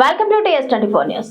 Welcome to TS twenty four news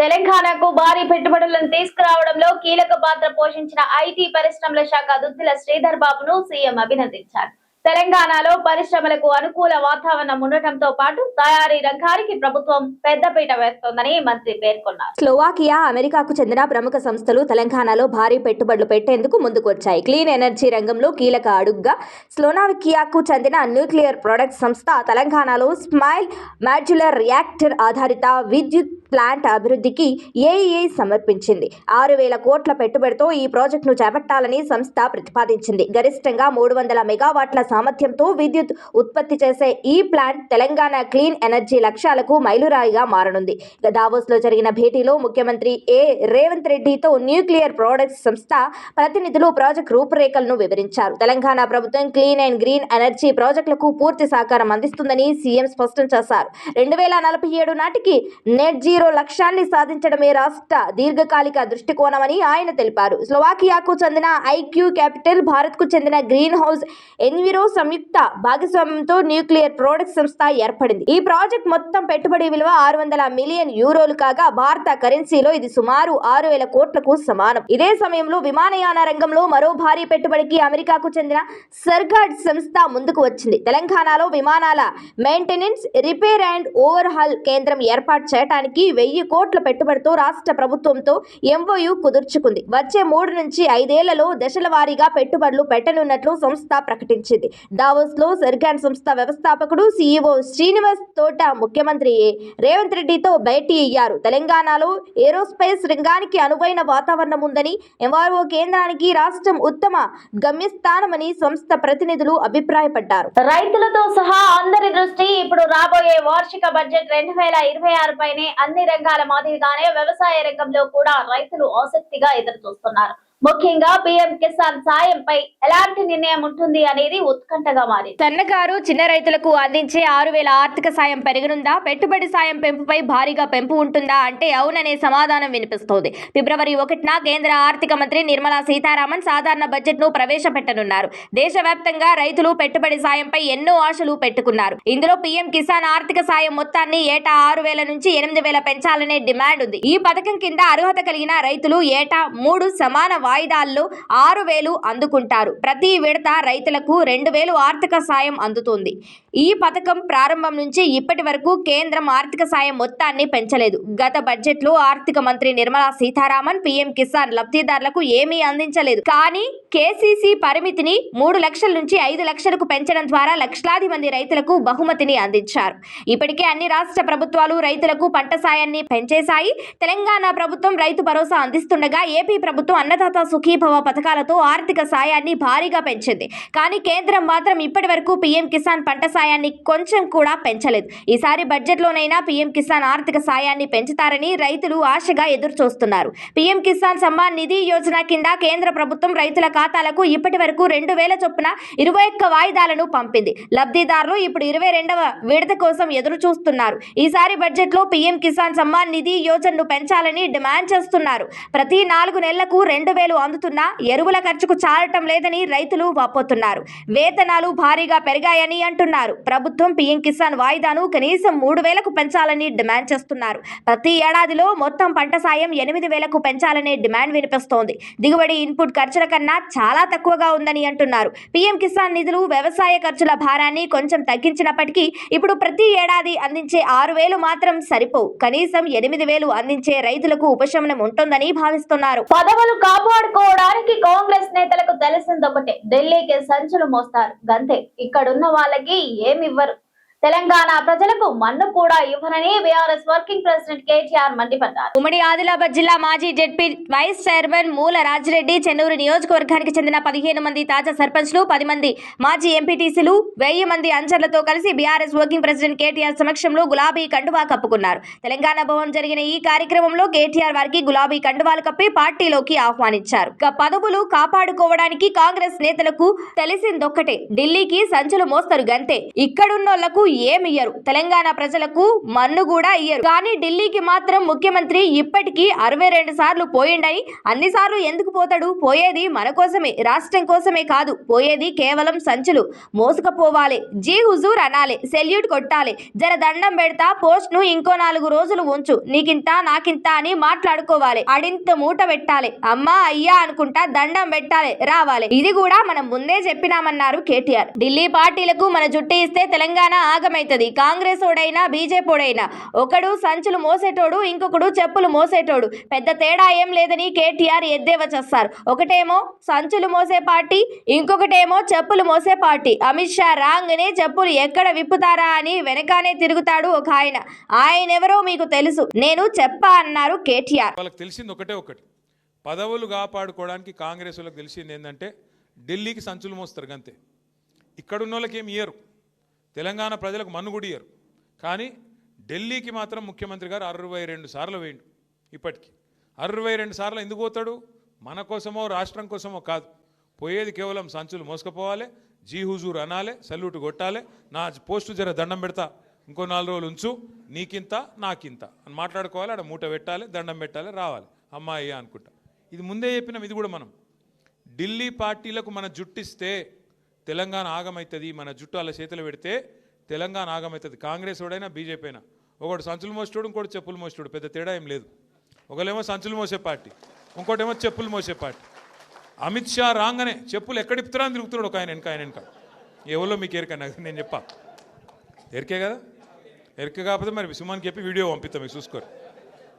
తెలంగాణకు భారీ పెట్టుబడులను తీసుకురావడంలో కీలక పాత్ర పోషించిన ఐటీ పరిశ్రమల శాఖ దుద్దిల శ్రీధర్ బాబును సీఎం అభినందించారు. తెలంగాణలో పరిశ్రమలకు అనుకూల వాతావరణం ఉండటంతో పాటు తయారీ రంగానికి ప్రభుత్వం పెద్దపీట వేస్తోందని మంత్రి పేర్కొన్నారు. స్లోవాకియా అమెరికాకు చెందిన ప్రముఖ సంస్థలు తెలంగాణలో భారీ పెట్టుబడులు పెట్టేందుకు ముందుకొచ్చాయి. క్లీన్ ఎనర్జీ రంగంలో కీలక అడుగ్గా స్లోనాకియాకు చెందిన న్యూక్లియర్ ప్రొడక్ట్ సంస్థ తెలంగాణలో స్మైల్ మాడ్యులర్ రియాక్టర్ ఆధారిత విద్యుత్ ప్లాంట్ అభివృద్ధికి ఏఈఐ సమర్పించింది. ఆరు వేల కోట్ల పెట్టుబడితో ఈ ప్రాజెక్టును చేపట్టాలని సంస్థ ప్రతిపాదించింది. గరిష్టంగా మూడు వందల మెగావాట్ల సామర్థ్యంతో విద్యుత్ ఉత్పత్తి చేసే ఈ ప్లాంట్ తెలంగాణ క్లీన్ ఎనర్జీ లక్ష్యాలకు మైలురాయిగా మారనుంది. ఇక దావోస్లో జరిగిన భేటీలో ముఖ్యమంత్రి ఏ రేవంత్ రెడ్డితో న్యూక్లియర్ ప్రొడక్ట్స్ సంస్థ ప్రతినిధులు ప్రాజెక్ట్ రూపురేఖలను వివరించారు. తెలంగాణ ప్రభుత్వం క్లీన్ అండ్ గ్రీన్ ఎనర్జీ ప్రాజెక్టులకు పూర్తి సహకారం అందిస్తుందని సీఎం స్పష్టం చేశారు. రెండు వేల నలభై ఏడు నాటికి నెట్ జీరో లక్ష్యాన్ని సాధించడమే రాష్ట్ర దీర్ఘకాలిక దృష్టికోణమని ఆయన తెలిపారు. స్లోవాకియాకు చెందిన ఐక్యూ క్యాపిటల్ భారత్కు చెందిన గ్రీన్ హౌస్ ఎన్విరో సంయుక్త భాగస్వామ్యంతో న్యూక్లియర్ ప్రోడక్ట్ సంస్థ ఏర్పడింది. ఈ ప్రాజెక్ట్ మొత్తం పెట్టుబడి విలువ ఆరు వందల మిలియన్ యూరోలు కాగా భారత కరెన్సీలో ఇది సుమారు ఆరు వేల కోట్లకు సమానం. ఇదే సమయంలో విమానయాన రంగంలో మరో భారీ పెట్టుబడికి అమెరికాకు చెందిన సర్గాడ్ సంస్థ ముందుకు వచ్చింది. తెలంగాణలో విమానాల మెయింటెనెన్స్ రిపేర్ అండ్ ఓవర్హాల్ కేంద్రం ఏర్పాటు చేయడానికి వెయ్యి కోట్ల పెట్టుబడితో రాష్ట్ర ప్రభుత్వంతో ఎంఓయు కుదుర్చుకుంది. వచ్చే మూడు నుంచి ఐదేళ్ళలో దశల వారీగా పెట్టుబడులు పెట్టనున్నట్లు సంస్థ ప్రకటించింది. దావోస్లో సర్గాన్ సంస్థ వ్యవస్థాపకుడు సీఈఓ శ్రీనివాస్ తోట ముఖ్యమంత్రి రేవంత్ రెడ్డితో భేటీ అయ్యారు. తెలంగాణలో ఏరోస్పేస్ రంగానికి అనువైన వాతావరణం ఉందని ఎంఆర్ఓ కేంద్రానికి రాష్ట్రం ఉత్తమ గమ్యస్థానమని సంస్థ ప్రతినిధులు అభిప్రాయపడ్డారు. రైతులతో సహా అందరి దృష్టి ఇప్పుడు రాబోయే వార్షిక బడ్జెట్ రెండు వేల ఇరవై ఆరు పైనే అన్ని రంగాల మాదిరిగానే వ్యవసాయ రంగంలో కూడా రైతులు ఆసక్తిగా ఎదురు చూస్తున్నారు ముఖ్యంగా పీఎం కిసాన్ సాయంపై ఎలాంటి నిర్ణయం ఉంటుంది అనేది ఉత్కంఠగా మారి సన్నకారు చిన్న రైతులకు అందించే ఆరు వేల ఆర్థిక సాయం పెరగనుందా? పెట్టుబడి సాయం పెంపుపై భారీగా పెంపు ఉంటుందా అంటే అవుననే సమాధానం వినిపిస్తోంది. ఫిబ్రవరి ఒకటిన కేంద్ర ఆర్థిక మంత్రి నిర్మలా సీతారామన్ సాధారణ బడ్జెట్ను ప్రవేశపెట్టనున్నారు. దేశవ్యాప్తంగా రైతులు పెట్టుబడి సాయంపై ఎన్నో ఆశలు పెట్టుకున్నారు. ఇందులో పీఎం కిసాన్ ఆర్థిక సాయం మొత్తాన్ని ఏటా ఆరు వేల నుంచి ఎనిమిది వేల పెంచాలనే డిమాండ్ ఉంది. ఈ పథకం కింద అర్హత కలిగిన రైతులు ఏటా మూడు సమాన వాయిదాల్లో ఆరు వేలు అందుకుంటారు. ప్రతి విడత రైతులకు రెండు వేలు ఆర్థిక సాయం అందుతుంది. ఈ పథకం ప్రారంభం నుంచి ఇప్పటి వరకు కేంద్రం ఆర్థిక సాయం మొత్తాన్ని పెంచలేదు. గత బడ్జెట్లో ఆర్థిక మంత్రి నిర్మలా సీతారామన్ పీఎం కిసాన్ లబ్ధిదారులకు ఏమీ అందించలేదు. కానీ కేసీసీ పరిమితిని మూడు లక్షల నుంచి ఐదు లక్షలకు పెంచడం ద్వారా లక్షలాది మంది రైతులకు బహుమతిని అందించారు. ఇప్పటికే అన్ని రాష్ట్ర ప్రభుత్వాలు రైతులకు పంట సాయాన్ని పెంచేశాయి. తెలంగాణ ప్రభుత్వం రైతు భరోసా అందిస్తుండగా ఏపీ ప్రభుత్వం అన్నదాత సుఖీభవ పథకాలతో ఆర్థిక సాయాన్ని భారీగా పెంచింది. కానీ కేంద్రం మాత్రం ఇప్పటి వరకు పీఎం కిసాన్ పంట సాయం సాయాన్ని కొంచెం కూడా పెంచలేదు. ఈసారి బడ్జెట్లోనైనా పీఎం కిసాన్ ఆర్థిక సాయాన్ని పెంచుతారని రైతులు ఆశగా ఎదురు చూస్తున్నారు పీఎం కిసాన్ సమ్మాన్ నిధి యోజన కింద కేంద్ర ప్రభుత్వం రైతుల ఖాతాలకు ఇప్పటి వరకు రెండు వేల చొప్పున ఇరవై ఒక్క వాయిదాలను పంపింది. లబ్ధిదారులు ఇప్పుడు ఇరవై రెండవ విడత కోసం ఎదురు చూస్తున్నారు ఈసారి బడ్జెట్లో పీఎం కిసాన్ సమ్మాన్ నిధి యోజనను పెంచాలని డిమాండ్ చేస్తున్నారు. ప్రతి నాలుగు నెలలకు రెండు వేలు అందుతున్నా ఎరువుల ఖర్చుకు చాలటం లేదని రైతులు వాపోతున్నారు. వేతనాలు భారీగా పెరిగాయని అంటున్నారు. ప్రభుత్వం పీఎం కిసాన్ వాయిదాను కనీసం మూడు వేలకు పెంచాలని డిమాండ్ చేస్తున్నారు. ప్రతి ఏడాదిలో మొత్తం పంట సాయం ఎనిమిది వేలకు పెంచాలనే డిమాండ్ వినిపిస్తోంది. దిగుబడి ఇన్పుట్ ఖర్చుల కన్నా చాలా తక్కువగా ఉందని అంటున్నారు. పీఎం కిసాన్ నిధులు వ్యవసాయ ఖర్చుల భారాన్ని కొంచెం తగ్గించినప్పటికీ ఇప్పుడు ప్రతి ఏడాది అందించే ఆరు వేలు మాత్రం సరిపోవు. కనీసం ఎనిమిది వేలు అందించే రైతులకు ఉపశమనం ఉంటుందని భావిస్తున్నారు. పదవులు కాపాడుకోవడానికి కాంగ్రెస్ నేతలకు తెలిసిందొకటే ఢిల్లీకి సంచులు మోస్తారు. గంతే ఇక్కడున్న వాళ్ళకి ఏమి ఇవ్వరు. తెలంగాణ ప్రజలకు మన్ను కూడా ఇవ్వనని బీఆర్ఎస్ వర్కింగ్ ప్రెసిడెంట్ కేటీఆర్ మండిపడ్డారు. ఉమ్మడి ఆదిలాబాద్ జిల్లా మాజీ జెడ్పీ వైస్ చైర్మన్ మూల రాజిరెడ్డి చెన్నూరు నియోజకవర్గానికి చెందిన పదిహేను మంది తాజా సర్పంచ్లు పది మంది మాజీ ఎంపీటీసీలు వెయ్యి మంది అంచర్లతో కలిసి బీఆర్ఎస్ వర్కింగ్ ప్రెసిడెంట్ కేటీఆర్ సమక్షంలో గులాబీ కండువా కప్పుకున్నారు. తెలంగాణ భవన్ జరిగిన ఈ కార్యక్రమంలో కేటీఆర్ వారికి గులాబీ కండువాలు కప్పి పార్టీలోకి ఆహ్వానించారు. పదవులు కాపాడుకోవడానికి కాంగ్రెస్ నేతలకు తెలిసిందొక్కటే ఢిల్లీకి సంచులు మోస్తారు గంతే. ఇక్కడున్నోళ్ళకు ఏమి ఇయ్యరు తెలంగాణ ప్రజలకు మన్ను కూడా ఇయ్యరు. కానీ ఢిల్లీకి మాత్రం ముఖ్యమంత్రి ఇప్పటికీ అరవై రెండు సార్లు పోయిండని అన్నిసార్లు ఎందుకు పోతాడు? పోయేది మన కోసమే రాష్ట్రం కోసమే కాదు. పోయేది కేవలం సంచులు. మోసుకపోవాలి. జీ హుజూర్ అనాలి సెల్యూట్ కొట్టాలి. జర దండం పెడతా పోస్ట్ను ఇంకో నాలుగు రోజులు ఉంచు. నీకింత నాకింత అని మాట్లాడుకోవాలి. అడింత మూట పెట్టాలి. అమ్మా అయ్యా అనుకుంటా దండం పెట్టాలి రావాలి. ఇది కూడా మనం ముందే చెప్పినామన్నారు కేటీఆర్. ఢిల్లీ పార్టీలకు మన జుట్టు ఇస్తే తెలంగాణ ఆగమైతది కాంగ్రెస్ ఓడైనా బీజేపీడైనా ఒకడు సంచులు మోసేటోడు ఇంకొకడు చెప్పులు మోసేటోడు. పెద్ద తేడా ఏం లేదని కేటీఆర్ ఎద్దేవా చేస్తారు ఒకటేమో సంచులు మోసే పార్టీ ఇంకొకటేమో చెప్పులు మోసే పార్టీ. అమిత్ షా రాంగనే చెప్పులు ఎక్కడ విప్పుతారా అని వెనకానే తిరుగుతాడు ఒక ఆయన. ఆయన ఎవరో మీకు తెలుసు. నేను చెప్పా అన్నారు కేటీఆర్. వాళ్ళకి తెలిసింది ఒకటే ఒకటి. పదవులు కాపాడుకోవడానికి కాంగ్రెస్ వాళ్ళకి తెలిసింది ఏంటంటే ఢిల్లీకి సంచులు మోస్తారు అంతే ఇక్కడున్న వాళ్ళకి ఏమి ఇయ్యరు. తెలంగాణ ప్రజలకు మన్ను కానీ ఢిల్లీకి మాత్రం ముఖ్యమంత్రి గారు అరవై రెండు సార్లు వేయండు ఇప్పటికీ. అరవై రెండు సార్లు ఎందుకు పోతాడు? మన కోసమో రాష్ట్రం కోసమో కాదు. పోయేది కేవలం సంచులు మోసుకుపోవాలి జీ హుజూర్ అనాలే సల్యూట్ కొట్టాలి నా పోస్టు జర దండం పెడతా ఇంకో నాలుగు రోజులు ఉంచు నీకింత నాకింత. అని మాట్లాడుకోవాలి ఆడ మూట పెట్టాలి దండం పెట్టాలి రావాలి. అమ్మాయి అనుకుంటా. ఇది ముందే చెప్పినాం ఇది కూడా మనం. ఢిల్లీ పార్టీలకు మన జుట్టిస్తే తెలంగాణ ఆగమవుతుంది మన జుట్టు అలా చేతులు పెడితే తెలంగాణ ఆగమవుతుంది కాంగ్రెస్ వాడైనా బీజేపీ అయినా. ఒకడు సంచులు మోసేటోడు ఇంకోటి చెప్పులు మోసేటోడు. పెద్ద తేడా ఏం లేదు. ఒకళ్ళేమో సంచులు మోసే పార్టీ ఇంకోటేమో చెప్పులు మోసే పార్టీ. అమిత్ షా రాగానే చెప్పులు ఎక్కడ అని తిరుగుతున్నాడు ఒక ఆయన వెనక ఆయన వెనక. ఎవరో మీకు ఎరిక నేను చెప్పా. ఎరికే కదా? ఎరిక కాకపోతే మరి సుమాన్ చెప్పి వీడియో పంపిస్తాం మీకు చూసుకోరు.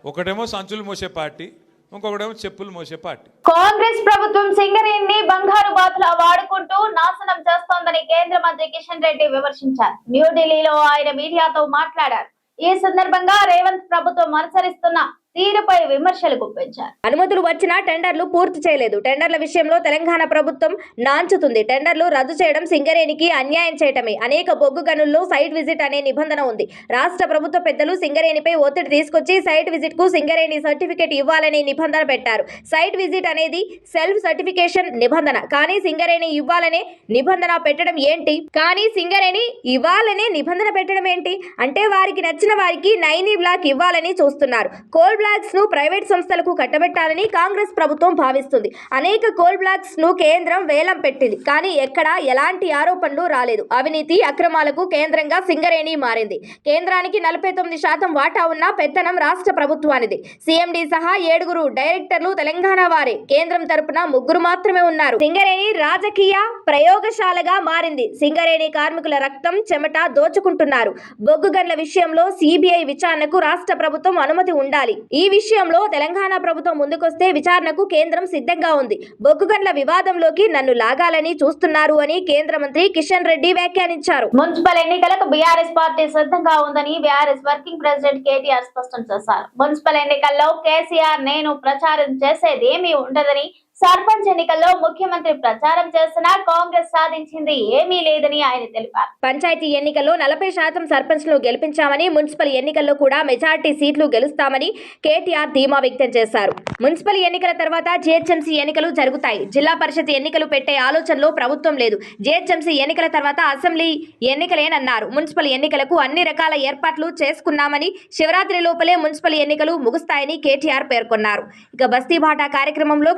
ఒకటేమో సంచులు మోసే పార్టీ ఇంకొకటేమో చెప్పులు మోసే పార్టీ. కాంగ్రెస్ ప్రభుత్వం సింగరేణిని బంగారు బాతులా వాడుకుంటూ నాశనం చేస్తోందని కేంద్ర మంత్రి కిషన్ రెడ్డి విమర్శించారు. న్యూఢిల్లీలో ఆయన మీడియాతో మాట్లాడారు. ఈ సందర్భంగా రేవంత్ ప్రభుత్వం అనుసరిస్తున్న తీరుపై విమర్శలు గుప్పించారు. అనుమతులు వచ్చినా టెండర్లు పూర్తి చేయలేదు. టెండర్ల విషయంలో తెలంగాణ ప్రభుత్వం నాంచుతుంది. టెండర్లు రద్దు చేయడం సింగరేణికి అన్యాయం చేయటమే. అనేక బొగ్గు గనుల్లో సైట్ విజిట్ అనే నిబంధన ఉంది. రాష్ట్ర ప్రభుత్వ పెద్దలు సింగరేణిపై ఒత్తిడి తీసుకొచ్చి సైట్ విజిట్కు సింగరేణి సర్టిఫికేట్ ఇవ్వాలనే నిబంధన పెట్టారు. సైట్ విజిట్ అనేది సెల్ఫ్ సర్టిఫికేషన్ నిబంధన. కానీ సింగరేణి ఇవ్వాలనే నిబంధన పెట్టడం ఏంటి? కానీ సింగరేణి ఇవ్వాలనే నిబంధన పెట్టడం ఏంటి? అంటే వారికి నచ్చిన వారికి నైనీ బ్లాక్ ఇవ్వాలని చూస్తున్నారు. కోల్ బ్లాక్స్ను ప్రైవేట్ సంస్థలకు కట్టబెట్టాలని కాంగ్రెస్ ప్రభుత్వం భావిస్తుంది. అనేక కోల్ బ్లాక్స్ను కేంద్రం వేలం పెట్టింది. కానీ ఎక్కడా ఎలాంటి ఆరోపణలు రాలేదు. అవినీతి అక్రమాలకు కేంద్రంగా సింగరేణి మారింది. కేంద్రానికి నలభై తొమ్మిది శాతం వాటా ఉన్న పెత్తనం రాష్ట్ర ప్రభుత్వానిది. సీఎండీ సహా ఏడుగురు డైరెక్టర్లు తెలంగాణ వారే. కేంద్రం తరపున ముగ్గురు మాత్రమే ఉన్నారు. సింగరేణి రాజకీయ ప్రయోగశాలగా మారింది. సింగరేణి కార్మికుల రక్తం చెమట దోచుకుంటున్నారు. బొగ్గు గన్ల విషయంలో సిబిఐ విచారణకు రాష్ట్ర ప్రభుత్వం అనుమతి ఉండాలి. ఈ విషయంలో తెలంగాణ ప్రభుత్వం ముందుకొస్తే విచారణకు కేంద్రం సిద్ధంగా ఉంది. బొగ్గుగట్ల వివాదంలోకి నన్ను లాగాలని చూస్తున్నారు అని కేంద్ర మంత్రి కిషన్ రెడ్డి వ్యాఖ్యానించారు. మున్సిపల్ ఎన్నికలకు బీఆర్ఎస్ పార్టీ సిద్ధంగా ఉందని బీఆర్ఎస్ వర్కింగ్ ప్రెసిడెంట్ కేటీఆర్ స్పష్టం చేశారు. మున్సిపల్ ఎన్నికల్లో కేసీఆర్ నేను ప్రచారం చేసేదేమీ ఉండదని సర్పంచ్ ఎన్నికల్లో ముఖ్యమంత్రి ప్రచారం చేసినా కాంగ్రెస్ సాధించింది ఏమీ లేదని ఆయన తెలిపారు. పంచాయతీ ఎన్నికల్లో నలభై శాతం సర్పంచ్లు గెలిపించామని మున్సిపల్ ఎన్నికల్లో కూడా మెజార్టీ సీట్లు గెలుస్తామని కేటీఆర్ ధీమా వ్యక్తం చేశారు. మున్సిపల్ ఎన్నికల తర్వాత జీహెచ్ఎంసీ ఎన్నికలు జరుగుతాయి. జిల్లా పరిషత్ ఎన్నికలు పెట్టే ఆలోచనలో ప్రభుత్వం లేదు. జీహెచ్ఎంసీ ఎన్నికల తర్వాత అసెంబ్లీ ఎన్నికలేనన్నారు. మున్సిపల్ ఎన్నికలకు అన్ని రకాల ఏర్పాట్లు చేసుకున్నామని శివరాత్రి లోపలే మున్సిపల్ ఎన్నికలు ముగుస్తాయని కేటీఆర్ పేర్కొన్నారు. ఇక బస్తీబాటా కార్యక్రమంలో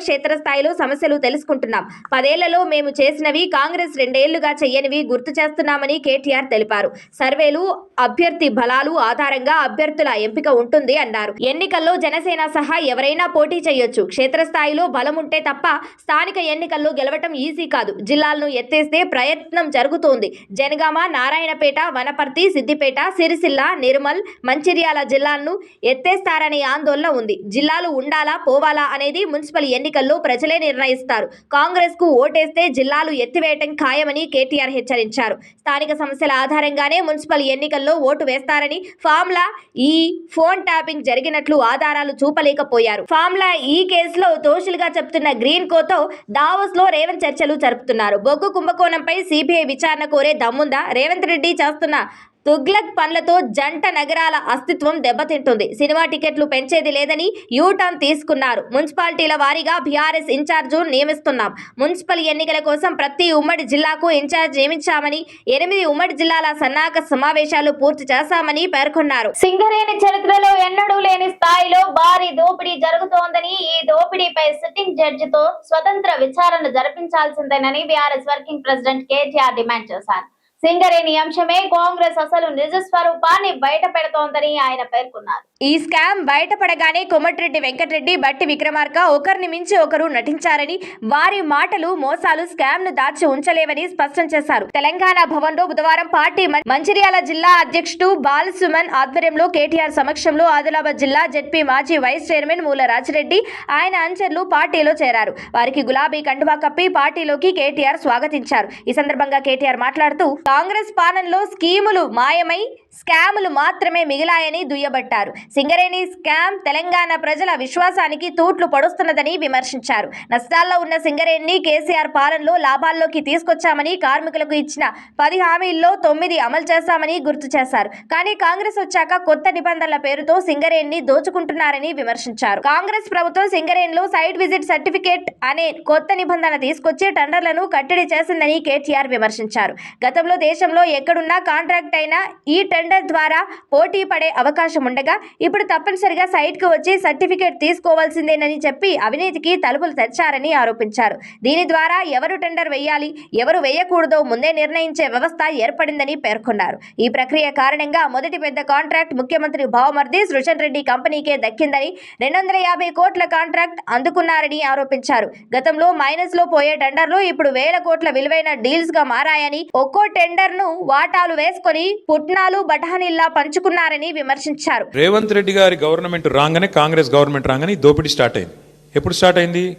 స్థాయిలో సమస్యలు తెలుసుకుంటున్నాం. పదేళ్ళలో మేము చేసినవి కాంగ్రెస్ రెండేళ్ళుగా చేయనివి గుర్తు చేస్తున్నామని కేటీఆర్ తెలిపారు. సర్వేలు అభ్యర్థి బలాలు ఆధారంగా అభ్యర్థుల ఎంపిక ఉంటుంది అన్నారు. ఎన్నికల్లో జనసేన సహా ఎవరైనా పోటీ చేయొచ్చు క్షేత్రస్థాయిలో బలం ఉంటే తప్ప స్థానిక ఎన్నికల్లో గెలవటం ఈజీ కాదు. జిల్లాలను ఎత్తేస్తే ప్రయత్నం జరుగుతోంది. జనగామ నారాయణపేట వనపర్తి సిద్దిపేట సిరిసిల్ల నిర్మల్ మంచిర్యాల జిల్లాలను ఎత్తేస్తారనే ఆందోళన ఉంది. జిల్లాలు ఉండాలా పోవాలా అనేది మున్సిపల్ ఎన్నికల్లో ప్రజలు నిర్ణయిస్తారు. కాంగ్రెస్కు ఓటేస్తే జిల్లాలు ఎత్తివేయటం ఖాయమని కేటీఆర్ హెచ్చరించారు. స్థానిక సమస్యల ఆధారంగానే మున్సిపల్ ఎన్నికల్లో ఓటు వేస్తారని ఫామ్లా ఈ ఫోన్ ట్యాపింగ్ జరిగినట్లు ఆధారాలు చూపలేకపోయారు. ఫామ్లా ఈ కేసులో దోషులుగా చెప్తున్న గ్రీన్ కోతో దావోస్లో రేవంత్ చర్చలు జరుపుతున్నారు. బొగ్గు కుంభకోణంపై సిబిఐ విచారణ కోరే దమ్ముందా? రేవంత్ రెడ్డి చేస్తున్న తుగ్లక్ పనులతో జంట నగరాల అస్తిత్వం దెబ్బతింటుంది. సినిమా టికెట్లు పెంచేది లేదని యూటర్న్ తీసుకున్నారు. మున్సిపాలిటీల వారీగా బీఆర్ఎస్ ఇన్ఛార్జు నియమిస్తున్నాం. మున్సిపల్ ఎన్నికల కోసం ప్రతి ఉమ్మడి జిల్లాకు ఇన్ఛార్జ్ నియమించామని ఎనిమిది ఉమ్మడి జిల్లాల సన్నాహక సమావేశాలు పూర్తి చేశామని పేర్కొన్నారు. సింగరేణి చరిత్రలో ఎన్నడూ లేని స్థాయిలో భారీ దోపిడీ జరుగుతోందని ఈ దోపిడీపై సిట్టింగ్ జడ్జితో స్వతంత్ర విచారణ జరిపించాల్సిందేనని BRS working president KTR demand చేశారు. సింగరేణి అంశమే కాంగ్రెస్ అసలు నిజ స్వరూపాన్ని బయట పెడుతోందని ఆయన పేర్కొన్నారు. ఈ స్కామ్ బయటపడగానే కొమటిరెడ్డి వెంకటరెడ్డి బట్టి విక్రమార్క ఒకరిని మించి ఒకరు నటించారని వారి మాటలు మోసాలు స్కామ్ను దాచి ఉంచలేవని స్పష్టం చేశారు. తెలంగాణ భవన్లో బుధవారం పార్టీ మంచిర్యాల జిల్లా అధ్యక్షుడు బాలసుమన్ ఆధ్వర్యంలో కేటీఆర్ సమక్షంలో ఆదిలాబాద్ జిల్లా జెడ్పీ మాజీ వైస్ చైర్మన్ మూల రాజిరెడ్డి ఆయన అంచర్లు పార్టీలో చేరారు. వారికి గులాబీ కండువా కప్పి పార్టీలోకి కేటీఆర్ స్వాగతించారు. ఈ సందర్భంగా కేటీఆర్ మాట్లాడుతూ కాంగ్రెస్ పాలనలో స్కీములు మాయమై స్కాములు మాత్రమే మిగిలాయని దుయ్యబట్టారు. సింగరేణి స్కామ్ తెలంగాణ ప్రజల విశ్వాసానికి తూట్లు పడుస్తున్నదని విమర్శించారు. నష్టాల్లో ఉన్న సింగరేణిని కేసీఆర్ పాలనలో లాభాల్లోకి తీసుకొచ్చామని కార్మికులకు ఇచ్చిన పది హామీల్లో తొమ్మిది అమలు చేశామని గుర్తు చేశారు. కానీ కాంగ్రెస్ వచ్చాక కొత్త నిబంధనల పేరుతో సింగరేణిని దోచుకుంటున్నారని విమర్శించారు. కాంగ్రెస్ ప్రభుత్వం సింగరేణిలో సైట్ విజిట్ సర్టిఫికేట్ అనే కొత్త నిబంధన తీసుకొచ్చి టెండర్లను కట్టడి చేసిందని కేటీఆర్ విమర్శించారు. గతంలో దేశంలో ఎక్కడున్నా కాంట్రాక్ట్ అయినా ఈ టెండర్ ద్వారా పోటీ పడే అవకాశం ఉండగా ఇప్పుడు తప్పనిసరిగా సైట్కు వచ్చి సర్టిఫికేట్ తీసుకోవాల్సిందేనని చెప్పి అవినీతికి తలుపులు తెచ్చారని ఆరోపించారు. దీని ద్వారా ఎవరు టెండర్ వేయాలి ఎవరు వేయకూడదో ముందే నిర్ణయించే వ్యవస్థ ఏర్పడిందని పేర్కొన్నారు. ఈ ప్రక్రియ కారణంగా మొదటి పెద్ద కాంట్రాక్ట్ ముఖ్యమంత్రి భావమర్ది సృజన్ రెడ్డి కంపెనీకే దక్కిందని రెండు వందల యాభై కోట్ల కాంట్రాక్ట్ అందుకున్నారని ఆరోపించారు. గతంలో మైనస్లో పోయే టెండర్లు ఇప్పుడు వేల కోట్ల విలువైన డీల్స్గా మారాయని ఒక్కో టెండర్ ను వాటాలు వేసుకొని పుట్నాలు బఠానీల్లా పంచుకున్నారని విమర్శించారు. రేవంత్ రెడ్డి గారి గవర్నమెంట్ రాగానే కాంగ్రెస్ గవర్నమెంట్ రాగానే దోపిడీ స్టార్ట్ అయింది. ఎప్పుడు స్టార్ట్ అయింది?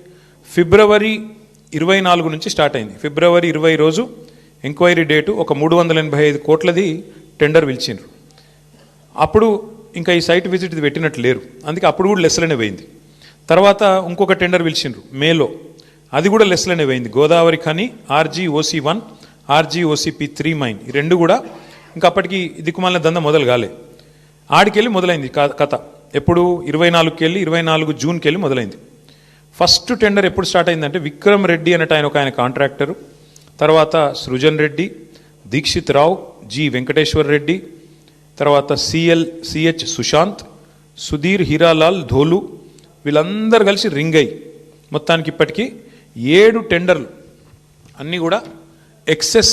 ఫిబ్రవరి ఇరవై నాలుగు నుంచి స్టార్ట్ అయింది. ఫిబ్రవరి ఇరవై రోజు ఎంక్వైరీ డేటు ఒక మూడు వందల ఎనభై ఐదు కోట్లది టెండర్ పిలిచిండ్రు. అప్పుడు ఇంకా ఈ సైట్ విజిట్ ఇది పెట్టినట్టు లేరు. అందుకే అప్పుడు కూడా లెస్లనే పోయింది. తర్వాత ఇంకొక టెండర్ పిలిచిండ్రు మేలో. అది కూడా లెస్లనే పోయింది. Godavari Khani RG OC one RG OCP three mine. ఈ రెండు కూడా ఇంకా అప్పటికి దిక్కుమాలిన దంద మొదలు కాలే. ఆడికెళ్ళి మొదలైంది క- కథ. ఎప్పుడు ఇరవై నాలుగుకి వెళ్ళి ఇరవై నాలుగు జూన్కి వెళ్ళి మొదలైంది. ఫస్ట్ టెండర్ ఎప్పుడు స్టార్ట్ అయిందంటే విక్రమ్ రెడ్డి అనేట ఆయన ఒక ఆయన కాంట్రాక్టరు. తర్వాత సృజన్ రెడ్డి దీక్షిత్ రావు జి వెంకటేశ్వర్ రెడ్డి తర్వాత సిఎల్ సిహెచ్ సుశాంత్ సుధీర్ హీరాలాల్ ధోలు వీళ్ళందరూ కలిసి రింగ్ అయ్యి మొత్తానికి ఇప్పటికీ ఏడు టెండర్లు. అన్నీ కూడా ఎక్సెస్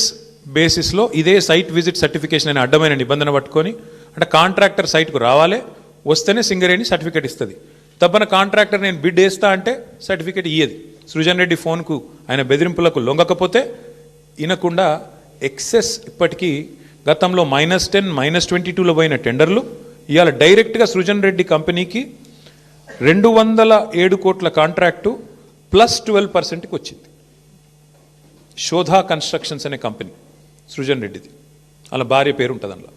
బేసిస్లో ఇదే సైట్ విజిట్ సర్టిఫికేషన్ అనే అడ్డమైన నిబంధన పట్టుకొని అంటే కాంట్రాక్టర్ సైట్కు రావాలి వస్తేనే సింగరేణి సర్టిఫికేట్ ఇస్తుంది. తప్పన కాంట్రాక్టర్ నేను బిడ్ వేస్తా అంటే సర్టిఫికేట్ ఇయ్యది. సృజన్ రెడ్డి ఫోన్కు ఆయన బెదిరింపులకు లొంగకపోతే వినకుండా ఎక్సెస్ ఇప్పటికీ గతంలో మైనస్ టెన్ మైనస్ ట్వంటీ టూలో పోయిన టెండర్లు. ఇవాళ డైరెక్ట్గా సృజన్ రెడ్డి కంపెనీకి రెండు వందల ఏడు కోట్ల కాంట్రాక్టు ప్లస్ ట్వెల్వ్ పర్సెంట్కి వచ్చింది శోధ కన్స్ట్రక్షన్స్ అనే కంపెనీ సృజన్ రెడ్డిది. అలా భార్య పేరు ఉంటుంది అందులో.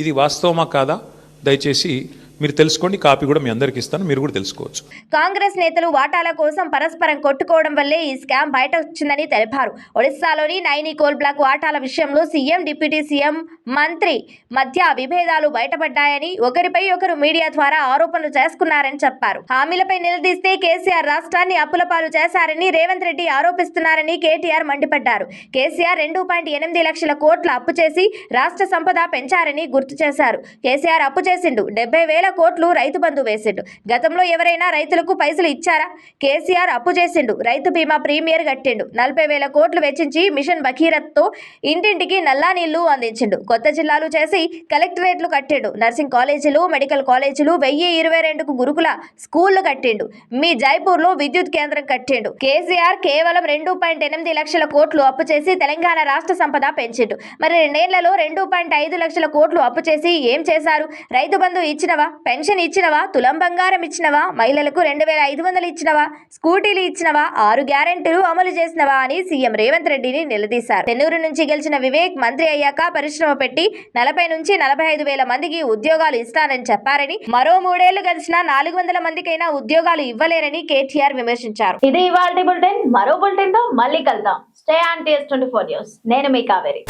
ఇది వాస్తవమా కాదా? దయచేసి మీరు తెలుసుకోండి కాపీ కూడా మీ అందరికి ఇస్తాను మీరు కూడా తెలుసుకోవచ్చు. కాంగ్రెస్ నేతలు వాటాల కోసం పరస్పరం కొట్టుకోవడం వల్లే ఈ స్కామ్ బయట వచ్చిందని తెలిపారు. ఒడిశాలోని నైని కోల్ బ్లాక్ వాటాల విషయంలో సీఎం డిప్యూటీ సీఎం మంత్రి మధ్య విభేదాలు బయటపడ్డాయని ఒకరిపై ఒకరు మీడియా ద్వారా ఆరోపణలు చేసుకున్నారని చెప్పారు. హామీలపై నిలదీస్తే కేసీఆర్ రాష్ట్రాన్ని అప్పుల పాలు చేశారని రేవంత్ రెడ్డి ఆరోపిస్తున్నారని కేటీఆర్ మండిపడ్డారు. కేసీఆర్ రెండు పాయింట్ ఎనిమిది లక్షల కోట్ల అప్పు చేసి రాష్ట్ర సంపద పెంచారని గుర్తు చేశారు. కేసీఆర్ అప్పు చేసిండు డెబ్బై వేల కోట్లు రైతు బంధు వేసిండు. గతంలో ఎవరైనా రైతులకు పైసలు ఇచ్చారా? కేసీఆర్ అప్పు చేసిండు. రైతు బీమా ప్రీమియర్ కట్టిండు. నలభై వేల కోట్లు వెచ్చించి మిషన్ బకీరత్తో ఇంటింటికి నల్లా నీళ్ళు అందించిండు. కొత్త జిల్లాలు చేసి కలెక్టరేట్లు కట్టిండు. నర్సింగ్ కాలేజీలు మెడికల్ కాలేజీలు వెయ్యి ఇరవై రెండుకు గురుకుల స్కూళ్ళు కట్టిండు. మీ జైపూర్లో విద్యుత్ కేంద్రం కట్టిండు. కేసీఆర్ కేవలం రెండు పాయింట్ ఎనిమిది లక్షల కోట్లు అప్పు చేసి తెలంగాణ రాష్ట్ర సంపద పెంచిండు. మరి రెండేళ్ళలో రెండు పాయింట్ ఐదు లక్షల కోట్లు అప్పు చేసి ఏం చేశారు? రైతు బంధు ఇచ్చినవా? పెన్షన్ ఇచ్చినవా? తులం బంగారం ఇచ్చినవా? మహిళలకు రెండు వేల ఐదు వందలు ఇచ్చినవా? స్కూటీలు ఇచ్చినవా? ఆరు గ్యారెంటీలు అమలు చేసినవా? అని సీఎం రేవంత్ రెడ్డిని నిలదీశారు. తెన్నూరు నుంచి గెలిచిన వివేక్ మంత్రి అయ్యాక పరిశ్రమ పెట్టి నలభై నుంచి నలభై ఐదు వేల మందికి ఉద్యోగాలు ఇస్తానని చెప్పారని మరో మూడేళ్ళు గడిచినా నాలుగు వందల మందికైనా ఉద్యోగాలు ఇవ్వలేరని కేటీఆర్ విమర్శించారు. ఇది ఇవాళ బులెటిన్. మరో బులెటిన్తో మళ్ళీ కలుద్దాం. Stay on TS twenty four news నేను మీ కావేరి.